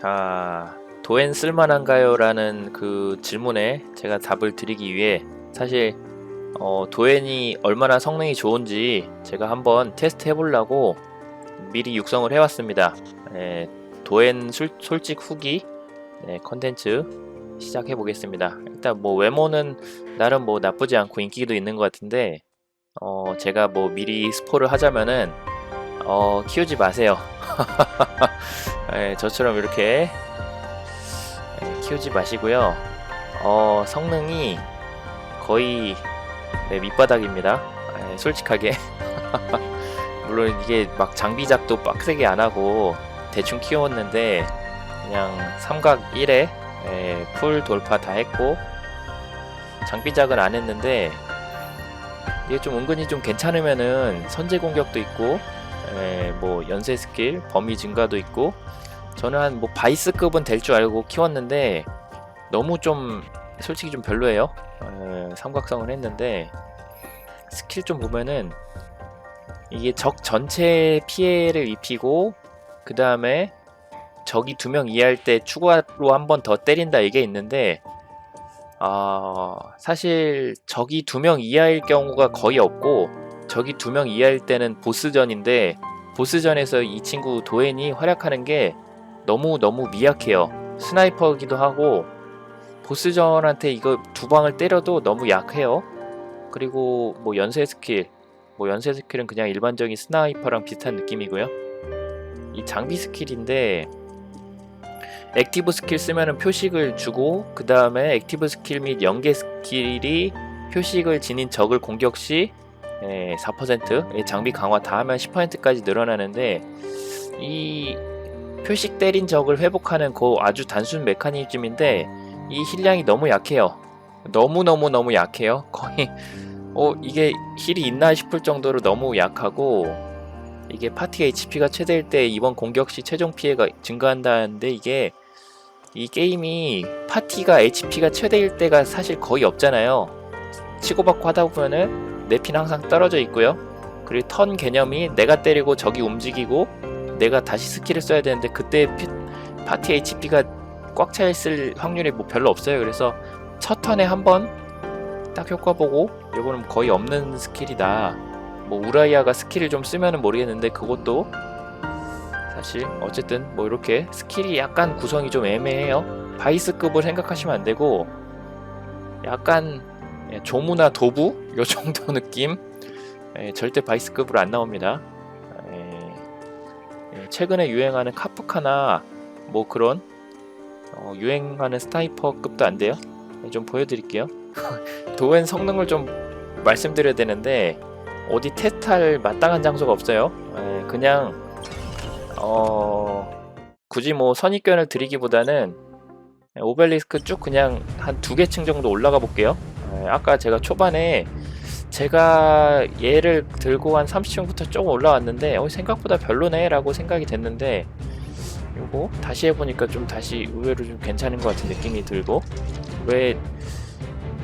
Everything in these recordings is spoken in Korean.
자, 도엔 쓸만한가요? 라는 그 질문에 제가 답을 드리기 위해 사실 어, 도엔이 얼마나 성능이 좋은지 제가 한번 테스트 해보려고 미리 육성을 해왔습니다. 예, 도엔 술, 솔직 후기 네, 컨텐츠 시작해 보겠습니다. 일단 뭐 외모는 나름 뭐 나쁘지 않고 인기도 있는 것 같은데 어, 제가 뭐 미리 스포를 하자면은 어, 키우지 마세요. 예, 저처럼 이렇게 예, 키우지 마시고요. 어, 성능이 거의 네, 밑바닥입니다. 예, 솔직하게. 물론 이게 막 장비 작도 빡세게 안 하고 대충 키웠는데 그냥 삼각 1에 예, 풀 돌파 다 했고 장비 작은 안 했는데 이게 좀 은근히 좀 괜찮으면은 선제 공격도 있고 예, 뭐 연쇄 스킬 범위 증가도 있고 저는 한 뭐 바이스급은 될 줄 알고 키웠는데 너무 좀 솔직히 좀 별로예요. 예, 삼각성을 했는데 스킬 좀 보면은 이게 적 전체 피해를 입히고 그 다음에 적이 두 명 이해할 때 추가로 한 번 더 때린다 이게 있는데 아 사실 적이 두 명 이하일 경우가 거의 없고 적이 두 명 이하일 때는 보스전인데 보스전에서 이 친구 도엔이 활약하는 게 너무 너무 미약해요. 스나이퍼기도 하고 보스전한테 이거 두 방을 때려도 너무 약해요. 그리고 뭐 연쇄 스킬 뭐 연쇄 스킬은 그냥 일반적인 스나이퍼랑 비슷한 느낌이고요. 이 장비 스킬인데 액티브 스킬 쓰면은 표식을 주고 그 다음에 액티브 스킬 및 연계 스킬이 표식을 지닌 적을 공격 시 예, 4% 예, 장비 강화 다 하면 10%까지 늘어나는데 이 표식 때린 적을 회복하는 그 아주 단순 메커니즘인데 이 힐량이 너무 약해요. 너무 너무 너무 약해요. 거의 어 이게 힐이 있나 싶을 정도로 너무 약하고 이게 파티 HP가 최대일 때 이번 공격 시 최종 피해가 증가한다는데 이게 이 게임이 파티가 HP가 최대일 때가 사실 거의 없잖아요. 치고받고 하다 보면은 내 피는 항상 떨어져 있고요. 그리고 턴 개념이 내가 때리고 적이 움직이고 내가 다시 스킬을 써야 되는데 그때 피, 파티 HP가 꽉 차 있을 확률이 뭐 별로 없어요. 그래서 첫 턴에 한 번 딱 효과 보고 이거는 거의 없는 스킬이다. 뭐 우라이아가 스킬을 좀 쓰면은 모르겠는데 그것도 사실 어쨌든 뭐 이렇게 스킬이 약간 구성이 좀 애매해요. 바이스급을 생각하시면 안 되고 약간 예, 조무나 도부 요 정도 느낌. 예, 절대 바이스급으로 안 나옵니다. 예, 예, 최근에 유행하는 카프카나 뭐 그런 어, 유행하는 스나이퍼급도 안 돼요. 예, 좀 보여드릴게요. 도엔 성능을 좀 말씀드려야 되는데 어디 테스트할 마땅한 장소가 없어요. 예, 그냥 어 굳이 뭐 선입견을 드리기보다는 오벨리스크 쭉 그냥 한 두 개 층 정도 올라가 볼게요. 예, 아까 제가 초반에 제가 얘를 들고 한 30층부터 조금 올라왔는데 어, 생각보다 별로네 라고 생각이 됐는데 요거 다시 해보니까 좀 다시 의외로 좀 괜찮은 것 같은 느낌이 들고 왜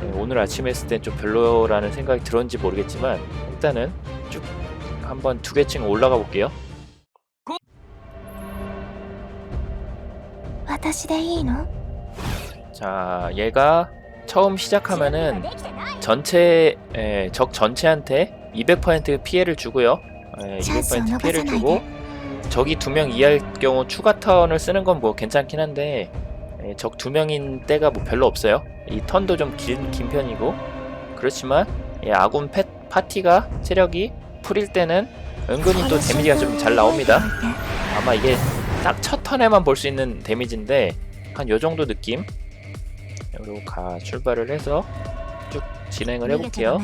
예, 오늘 아침에 했을 땐 좀 별로라는 생각이 들었는지 모르겠지만 일단은 쭉 한번 두 개 층 올라가 볼게요 私でいいの 자 얘가 처음 시작하면은 전체 에, 적 전체한테 200% 피해를 주고요. 에, 200% 피해를 주고 적이 두 명 이하일 경우 추가 턴을 쓰는 건 뭐 괜찮긴 한데 적 두 명인 때가 뭐 별로 없어요. 이 턴도 좀 긴 긴 편이고 그렇지만 예, 아군 패, 파티가 체력이 풀일 때는 은근히 또 데미지가 좀 잘 나옵니다. 아마 이게 딱 첫 턴에만 볼 수 있는 데미지인데 한 요 정도 느낌. 여기로 가 출발을 해서 쭉 진행을 해볼게요.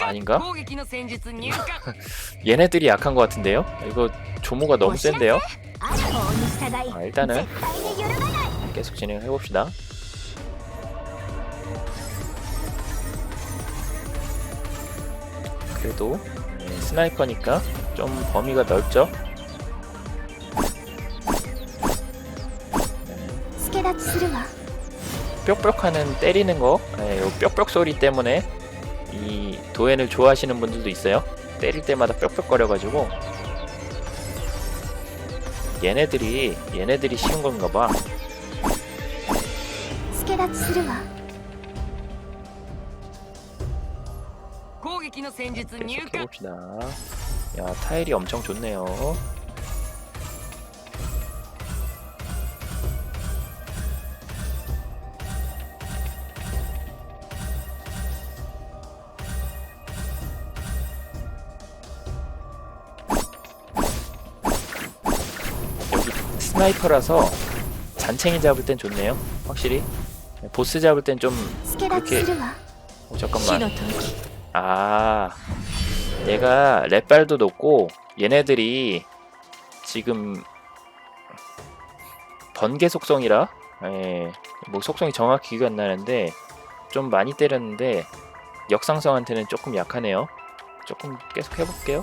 아닌가? 얘네들이 약한 것 같은데요? 이거 조모가 너무 센데요? 아, 일단은 계속 진행을 해봅시다. 그래도 스나이퍼니까 좀 범위가 넓죠? 뾱뾱하는 때리는 거, 예, 요 뾱뾱 소리 때문에 이 도엔을 좋아하시는 분들도 있어요. 때릴 때마다 뾱뾱거려가지고 얘네들이 얘네들이 쉬운 건가 봐. 스케다츠르와. 공격의 전략 入봅시다. 야 타일이 엄청 좋네요. 스나이퍼라서 잔챙이 잡을 땐 좋네요. 확실히. 보스 잡을 땐 좀 이렇게 오, 잠깐만. 아 얘가 렛발도 높고 얘네들이 지금 번개 속성이라? 예, 뭐 속성이 정확히 기억이 안 나는데 좀 많이 때렸는데 역상성한테는 조금 약하네요. 조금 계속 해볼게요.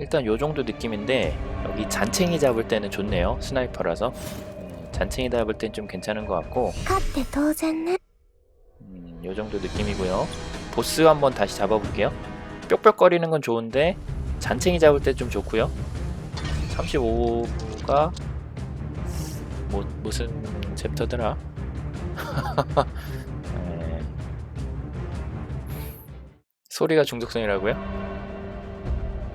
일단 요정도 느낌인데 여기 잔챙이 잡을 때는 좋네요 스나이퍼라서. 잔챙이 잡을 땐 좀 괜찮은 것 같고. 음, 요정도 느낌이고요. 보스 한번 다시 잡아볼게요. 뾱뾱거리는 건 좋은데 잔챙이 잡을 때 좀 좋고요. 35가 뭐, 무슨 챕터더라? 네. 소리가 중독성이라고요?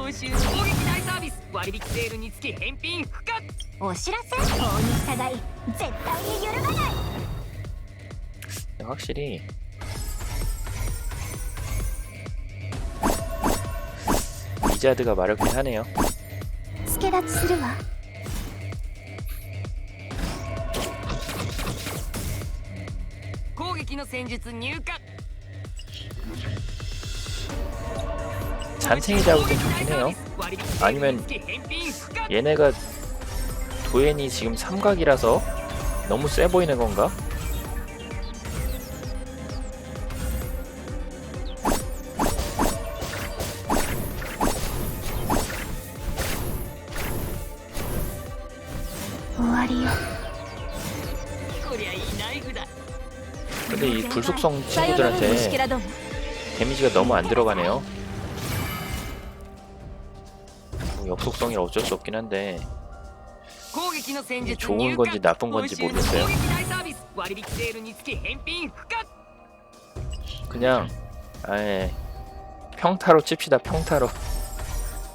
報酬の攻撃大サービス割引セールにつき返品不可お知らせ法に従い絶対に揺るがない 확실히 리자드가 마렵긴 하네요. 助立ちするわ 攻撃の戦術入荷 잔챙이 잡을 땐 좋긴 해요. 아니면 얘네가 도엔이 지금 삼각이라서 너무 쎄 보이는 건가? 근데 이 불속성 친구들한테 데미지가 너무 안 들어가네요. 역속성이라 어쩔 수 없긴 한데 좋은 건지 나쁜 건지 모르겠어요. 그냥 아예 평타로 칩시다 평타로.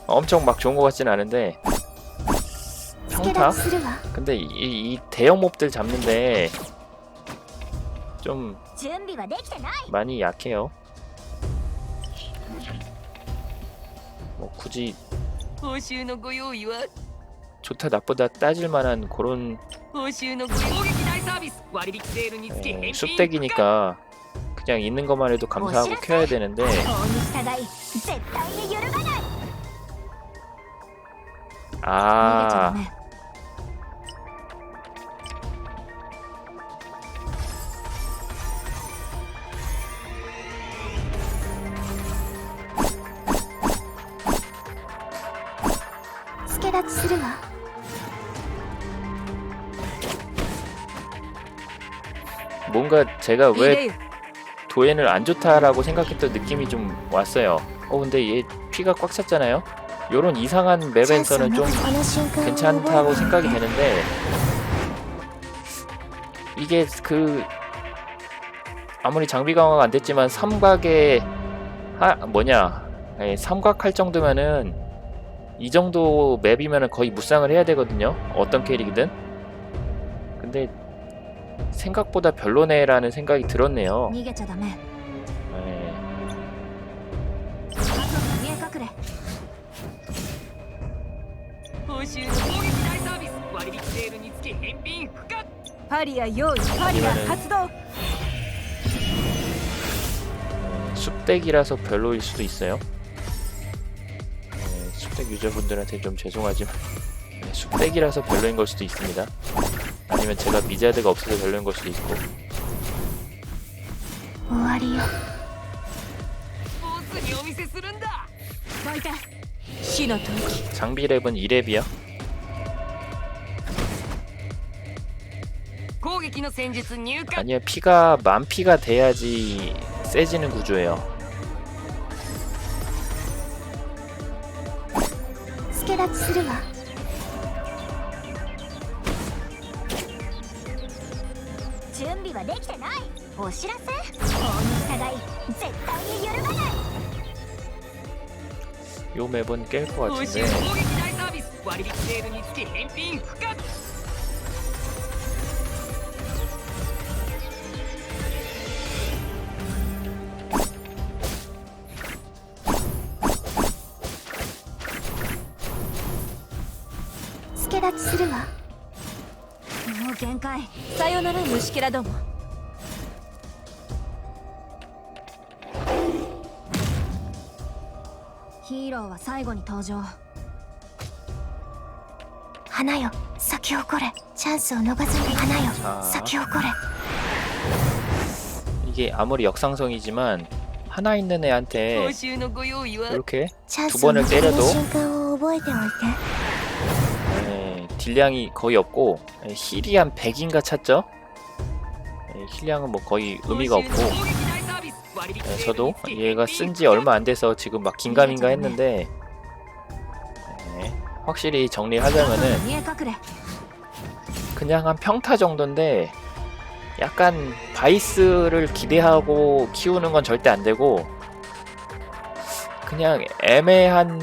엄청 막 좋은 것 같진 않은데. 평타? 근데 이, 이 대형 몹들 잡는데 좀 많이 약해요. 뭐 굳이 報酬のご用意は 좋다 나쁘다 따질 만한 그런 報酬のご攻撃大サービス割引セールにつき 에, 返品不可 쑥대기니까 그냥 있는 것만 해도 감사하고 뭐 켜야 되는데 法に従い絶対に揺るがない逃げち 뭔가 제가 왜 도엔을 안 좋다라고 생각했던 느낌이 좀 왔어요. 어 근데 얘 피가 꽉 찼잖아요. 요런 이상한 맵에서는 좀 괜찮다고 생각이 되는데 이게 그 아무리 장비 강화가 안 됐지만 삼각에 하 뭐냐 아니, 삼각할 정도면은 이 정도 맵이면은 거의 무쌍을 해야 되거든요 어떤 캐릭이든 근데 생각보다 별로네라는 생각이 들었네요. 숲덱이라서 별로일 수도 있어요. 네, 숲덱 유저분들한테 좀 죄송하지만 네, 숲덱이라서 별로인 걸 수도 있습니다. 아니면 제가 미자드가 없어서 별로인 걸 수도 있고 終わりよボスにお見せするんだどいて死の時 장비 랩은 2랩이요. 攻撃の戦術入荷 아니요 피가 만 피가 돼야지 세지는 구조예요. 助立ちするわ 準備はできてないお知らせ法に従い絶対に揺るがない 요 맵은 깰 것 報酬 같은데 攻撃大サービス割引セールにつき返品不可 助立ちするわ もう限界さよなら虫けらどもヒーローは最後に登場花よ咲き誇れチャンスを逃さない花よ 자 咲き誇れ 이게 아무리 역상성이지만 하나 있는 報 애한테 酬のご用意は 이렇게 チャン 두 スを 번을 逃さない 때려도 질량이 거의 없고 예, 힐이 한 100인가 찼죠? 예, 힐량은 뭐 거의 의미가 없고 예, 저도 얘가 쓴 지 얼마 안 돼서 지금 막 긴가민가 했는데 확실히 정리하자면은 그냥 한 평타 정도인데 약간 바이스를 기대하고 키우는 건 절대 안 되고 그냥 애매한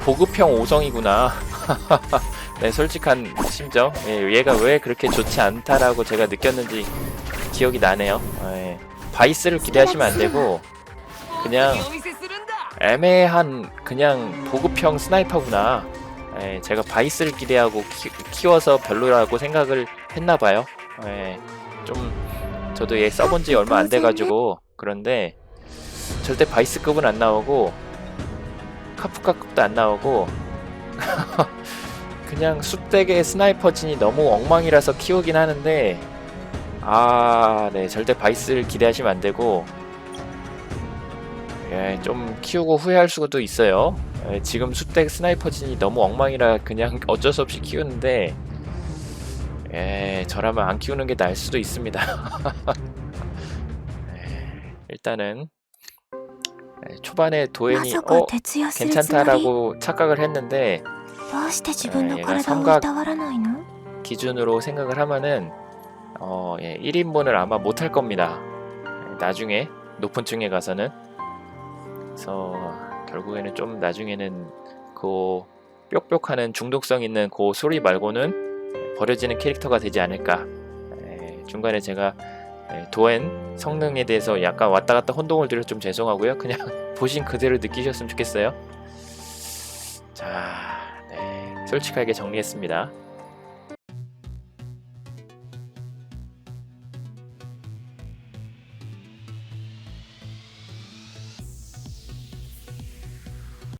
보급형 5성이구나 네, 솔직한 심정. 예, 얘가 왜 그렇게 좋지 않다라고 제가 느꼈는지 기억이 나네요. 예. 바이스를 기대하시면 안 되고 그냥 애매한 그냥 보급형 스나이퍼구나. 예, 제가 바이스를 기대하고 키, 워서 별로라고 생각을 했나봐요. 예, 좀 저도 얘 써본 지 얼마 안 돼가지고 그런데 절대 바이스급은 안 나오고 카프카급도 안 나오고 그냥 숲대의 스나이퍼 진이 너무 엉망이라서 키우긴 하는데 아, 네, 절대 바이스를 기대하시면 안 되고 예, 좀 키우고 후회할 수도 있어요. 예, 지금 숲덱 스나이퍼 진이 너무 엉망이라 그냥 어쩔 수 없이 키우는데 예, 저라면 안 키우는 게 나을 수도 있습니다. 예, 일단은 예, 초반에 ま 도엔이 さか 어 徹夜するつもり 괜찮다라고 착각을 했는데 どうして自分のえー体を 삼각 いたわらないの 기준으로 생각을 하면은 어, 예, 1인분을 아마 못 할 겁니다. 예, 나중에 높은 층에 가서는 그래서 결국에는 좀 나중에는 그 뾱뾱하는 중독성 있는 그 소리 말고는 버려지는 캐릭터가 되지 않을까. 예, 중간에 제가 예, 도엔 성능에 대해서 약간 왔다 갔다 혼동을 드려 좀 죄송하고요. 그냥 보신 그대로 느끼셨으면 좋겠어요. 자, 네, 솔직하게 정리했습니다.